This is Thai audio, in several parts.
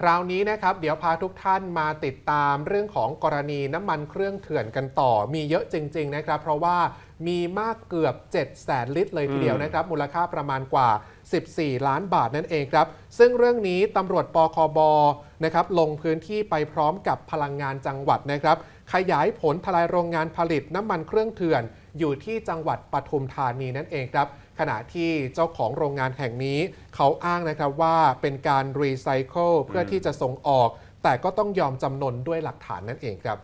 คราวนี้นะครับ เดี๋ยวพาทุกท่านมาติดตามเรื่องของกรณีน้ำมันเครื่องเถื่อนกันต่อ มีเยอะจริง ๆ นะครับ เพราะว่ามีมากเกือบ 7 0 0แสนลิตรเลยทีเดียวนะครับ มูลค่าประมาณกว่า 14 ล้านบาทนั่นเองครับ ซึ่งเรื่องนี้ตำรวจปคบนะครับลงพื้นที่ไปพร้อมกับพลังงานจังหวัดนะครับ ขยายผลทลายโรงงานผลิตน้ำมันเครื่องเถื่อน อยู่ที่จังหวัดปทุมธานีนั่นเองครับ ขณะที่เจ้าของโรงงานแห่งนี้เขาอ้างนะครับว่าเป็นการรีไซเคิลเพื่อที่จะส่งออก แต่ก็ต้องยอมจำนนด้วยหลักฐานนั่นเองครับ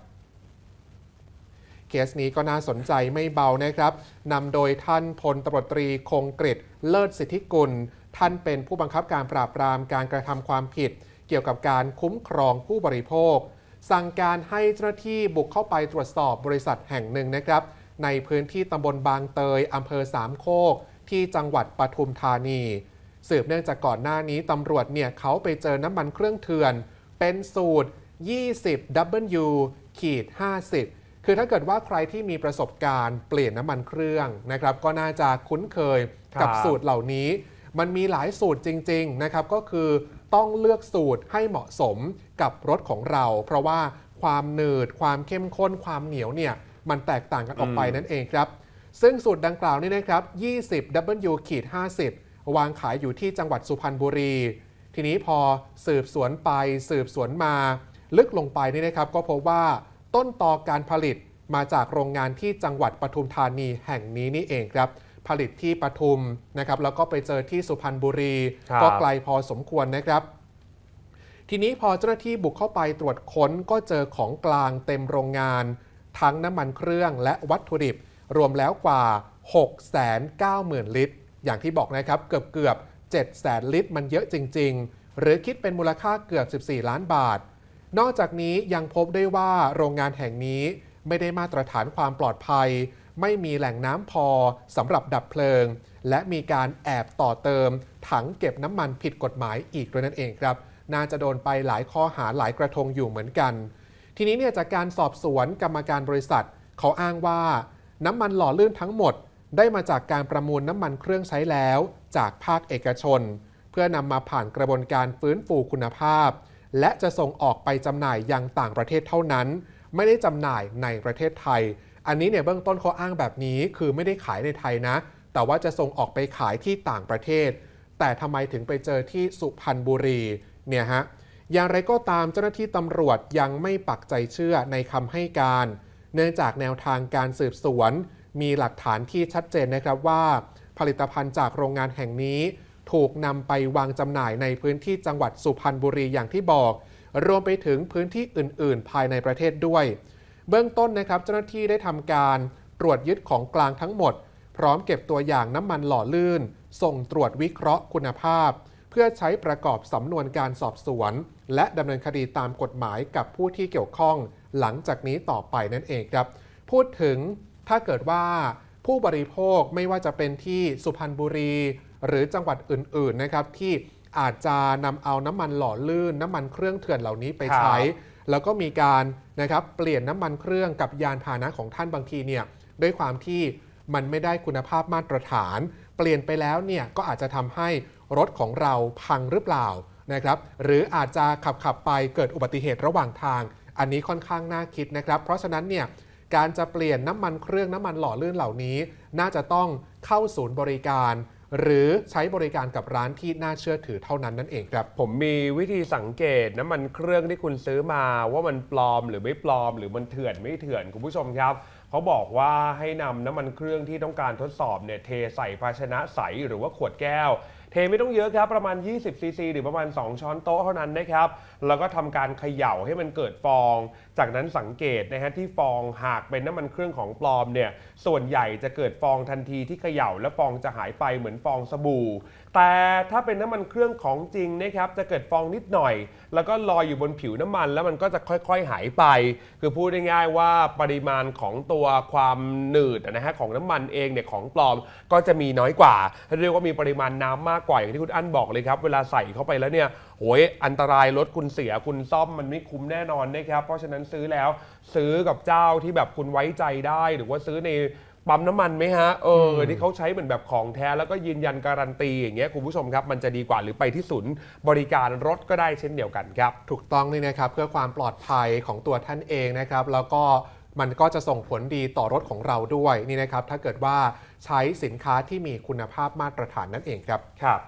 เคสนี้ก็น่าสนใจไม่เบานะครับนำโดยท่านพลตำรวจตรีคงกฤษเลิศสิทธิกุล ท่านเป็นผู้บังคับการปราบปรามการกระทำความผิด เกี่ยวกับการคุ้มครองผู้บริโภค สั่งการให้เจ้าหน้าที่บุกเข้าไปตรวจสอบบริษัทแห่งหนึ่งนะครับ ในพื้นที่ตำบลบางเตยอำเภอสามโคก ที่จังหวัดปทุมธานี สืบเนื่องจากก่อนหน้านี้ตำรวจเนี่ยเขาไปเจอน้ำมันเครื่องเถื่อน เป็นสูตร 20 W ขีด50 คือถ้าเกิดว่าใครที่มีประสบการณ์เปลี่ยนน้ำมันเครื่องนะครับ ก็น่าจะคุ้นเคยกับครับสูตรเหล่านี้ มันมีหลายสูตรจริง ๆ นะครับ ก็คือต้องเลือกสูตรให้เหมาะสมกับรถของเรา เพราะว่าความหนืด ความเข้มข้น ความเหนียวเนี่ย มันแตกต่างกันออกไปอืมนั่นเองครับ ซึ่งสูตรดังกล่าวนี่นะครับ 20 W ขีด50 วางขายอยู่ที่จังหวัดสุพรรณบุรี ทีนี้พอสืบสวนไปสืบสวนมา ลึกลงไปนี่นะครับก็พบว่าต้นตอการผลิตมาจากโรงงานที่จังหวัดปทุมธานีแห่งนี้นี่เองครับ ผลิตที่ปทุมนะครับแล้วก็ไปเจอที่สุพรรณบุรีครับก็ไกลพอสมควรนะครับ ทีนี้พอเจ้าหน้าที่บุกเข้าไปตรวจค้นก็เจอของกลางเต็มโรงงาน ทั้งน้ำมันเครื่องและวัตถุดิบ รวมแล้วกว่า 690,000 ลิตร อย่างที่บอกนะครับเกือบเกือบ7แสนลิตร มันเยอะจริง ๆ หรือคิดเป็นมูลค่าเกือบ 14 ล้านบาท นอกจากนี้ยังพบได้ว่าโรงงานแห่งนี้ไม่ได้มาตรฐานความปลอดภัย ไม่มีแหล่งน้ำพอสำหรับดับเพลิง และมีการแอบต่อเติม ถังเก็บน้ำมันผิดกฎหมายอีกด้วยนั่นเองครับ น่าจะโดนไปหลายข้อหาหลายกระทงอยู่เหมือนกัน ทีนี้เนี่ยจากการสอบสวนกรรมการบริษัท เขาอ้างว่า น้ำมันหล่อลื่นทั้งหมด ได้มาจากการประมูลน้ำมันเครื่องใช้แล้ว จากภาคเอกชน เพื่อนำมาผ่านกระบวนการฟื้นฟูคุณภาพ และจะส่งออกไปจำหน่ายยังต่างประเทศเท่านั้น ไม่ได้จำหน่ายในประเทศไทย อันนี้เนี่ยเบื้องต้นเขาอ้างแบบนี้คือไม่ได้ขายในไทยนะ แต่ว่าจะส่งออกไปขายที่ต่างประเทศ แต่ทำไมถึงไปเจอที่สุพรรณบุรีเนี่ยฮะอย่างไรก็ตามเจ้าหน้าที่ตำรวจยังไม่ปักใจเชื่อในคำให้การ เนื่องจากแนวทางการสืบสวน มีหลักฐานที่ชัดเจนนะครับว่า ผลิตภัณฑ์จากโรงงานแห่งนี้ ถูกนำไปวางจำหน่ายในพื้นที่จังหวัดสุพรรณบุรีอย่างที่บอก รวมไปถึงพื้นที่อื่น ๆ ภายในประเทศด้วย เบื้องต้นนะครับเจ้าหน้าที่ได้ทำการตรวจยึดของกลางทั้งหมด พร้อมเก็บตัวอย่างน้ำมันหล่อลื่น ส่งตรวจวิเคราะห์คุณภาพ พื่อใช้ประกอบสำนวนการสอบสวน และดำเนินคดีตามกฎหมายกับผู้ที่เกี่ยวข้องหลังจากนี้ต่อไปนั่นเองครับ พูดถึงถ้าเกิดว่าผู้บริโภคไม่ว่าจะเป็นที่สุพรรณบุรี หรือจังหวัดอื่นๆนะครับที่อาจจะนำเอาน้ำมันหล่อลื่น น้ำมันเครื่องเถื่อนเหล่านี้ไปใช้ แล้วก็มีการนะครับเปลี่ยนน้ำมันเครื่องกับยานพาหนะของท่านบางทีเนี่ยด้วยความที่มันไม่ได้คุณภาพมาตรฐาน เปลี่ยนไปแล้วเนี่ยก็อาจจะทำให้ รถของเราพังหรือเปล่านะครับหรืออาจจะขับขับไปเกิดอุบัติเหตุระหว่างทาง อันนี้ค่อนข้างน่าคิดนะครับ เพราะฉะนั้นเนี่ยการจะเปลี่ยนน้ำมันเครื่องน้ำมันหล่อลื่นเหล่านี้ น่าจะต้องเข้าศูนย์บริการ หรือใช้บริการกับร้านที่น่าเชื่อถือเท่านั้นนั่นเองครับ ผมมีวิธีสังเกตน้ำมันเครื่องที่คุณซื้อมาว่ามันปลอมหรือไม่ปลอม หรือมันเถื่อนไม่เถื่อนคุณผู้ชมครับเขาบอกว่าให้นำน้ำมันเครื่องที่ต้องการทดสอบเนี่ยเทใส่ภาชนะใสหรือว่าขวดแก้ว ทไม่ต้องเยอะครับประมาณ 20ซีซีหรือประมาณ 2 ช้อนโต๊ะเท่านั้นนะครับแล้วก็ทำการเขย่าให้มันเกิดฟอง จากนั้นสังเกตนะฮะที่ฟองหากเป็นน้ำมันเครื่องของปลอมเนี่ยส่วนใหญ่จะเกิดฟองทันทีที่เขย่าและฟองจะหายไปเหมือนฟองสบู่ แต่ถ้าเป็นน้ำมันเครื่องของจริงนะครับจะเกิดฟองนิดหน่อย แล้วก็ลอยอยู่บนผิวน้ำมัน แล้วมันก็จะค่อยๆหายไป คือพูดง่ายๆว่าปริมาณของตัวความหนืดนะฮะของน้ำมันเองเนี่ยของปลอมก็จะมีน้อยกว่าเรียกว่ามีปริมาณน้ำมากกว่าอย่างที่คุณอั้นบอกเลยครับเวลาใส่เข้าไปแล้วเนี่ยโหยอันตรายรถคุณเสียคุณซ่อมมันไม่คุ้มแน่นอนนะครับเพราะฉะนั้นซื้อแล้วซื้อกับเจ้าที่แบบคุณไว้ใจได้ หรือว่าซื้อในปั๊มน้ำมันไหมฮะเอออืมที่เขาใช้เหมือนแบบของแท้แล้วก็ยืนยันการันตีอย่างเงี้ยคุณผู้ชมครับมันจะดีกว่าหรือไปที่ศูนย์บริการรถก็ได้เช่นเดียวกันครับ ถูกต้องนี่นะครับเพื่อความปลอดภัยของตัวท่านเองนะครับ แล้วก็ มันก็จะส่งผลดีต่อรถของเราด้วยนี่นะครับถ้าเกิดว่าใช้สินค้าที่มีคุณภาพมาตรฐานนั่นเองครับครับ